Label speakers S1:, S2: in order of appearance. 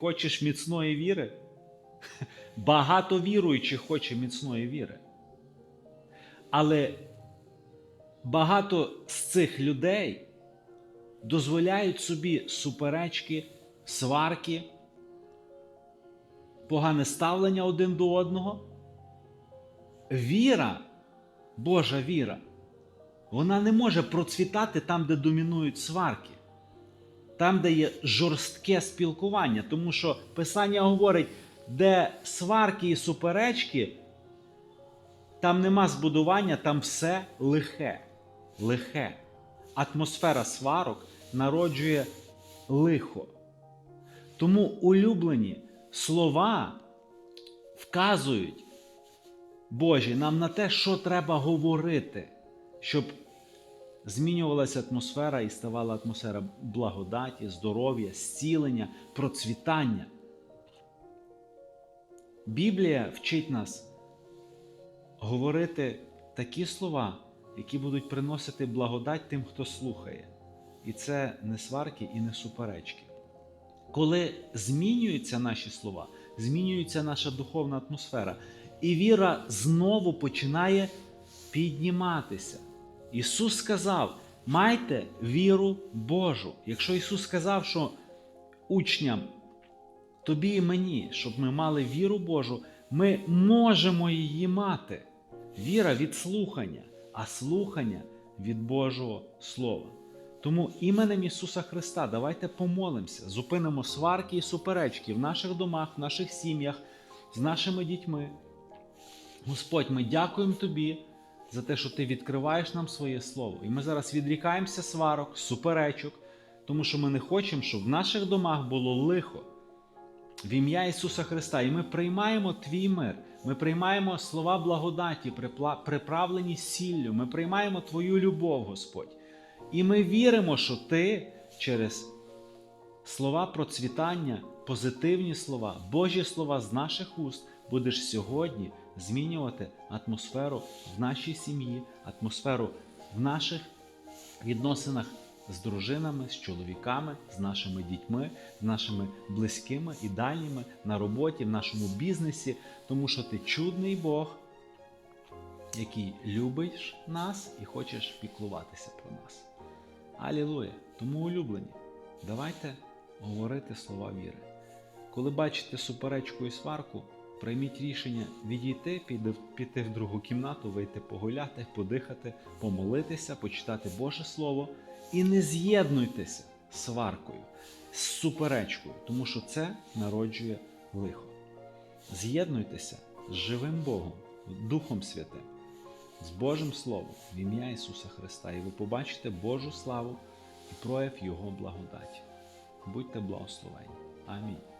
S1: Хочеш міцної віри? Багато віруючих хоче міцної віри. Але багато з цих людей дозволяють собі суперечки, сварки, погане ставлення один до одного. Віра, Божа віра, вона не може процвітати там, де домінують сварки, там, де є жорстке спілкування. Тому що Писання говорить, де сварки і суперечки, там нема збудування, там все лихе. Лихе. Атмосфера сварок народжує лихо. Тому улюблені слова вказують Божі нам на те, що треба говорити, щоб змінювалася атмосфера і ставала атмосфера благодаті, здоров'я, зцілення, процвітання. Біблія вчить нас говорити такі слова, які будуть приносити благодать тим, хто слухає. І це не сварки і не суперечки. Коли змінюються наші слова, змінюється наша духовна атмосфера, і віра знову починає підніматися. Ісус сказав: майте віру Божу. Якщо Ісус сказав, що учням, тобі і мені, щоб ми мали віру Божу, ми можемо її мати. Віра від слухання, а слухання від Божого Слова. Тому іменем Ісуса Христа давайте помолимося, зупинимо сварки і суперечки в наших домах, в наших сім'ях, з нашими дітьми. Господь, ми дякуємо Тобі за те, що Ти відкриваєш нам своє Слово. І ми зараз відрікаємося сварок, суперечок, тому що ми не хочемо, щоб в наших домах було лихо. В ім'я Ісуса Христа. І ми приймаємо Твій мир. Ми приймаємо слова благодаті, приправлені сіллю. Ми приймаємо Твою любов, Господь. І ми віримо, що Ти через слова процвітання, позитивні слова, Божі слова з наших уст будеш сьогодні змінювати атмосферу в нашій сім'ї, атмосферу в наших відносинах з дружинами, з чоловіками, з нашими дітьми, з нашими близькими і дальніми на роботі, в нашому бізнесі, тому що ти чудний Бог, який любиш нас і хочеш піклуватися про нас. Алілуя! Тому улюблені, давайте говорити слова віри. Коли бачите суперечку і сварку, прийміть рішення відійти, піти в другу кімнату, вийти погуляти, подихати, помолитися, почитати Боже Слово і не з'єднуйтеся з сваркою, з суперечкою, тому що це народжує лихо. З'єднуйтеся з живим Богом, Духом Святим, з Божим Словом в ім'я Ісуса Христа, і ви побачите Божу славу і прояв Його благодаті. Будьте благословені. Амінь.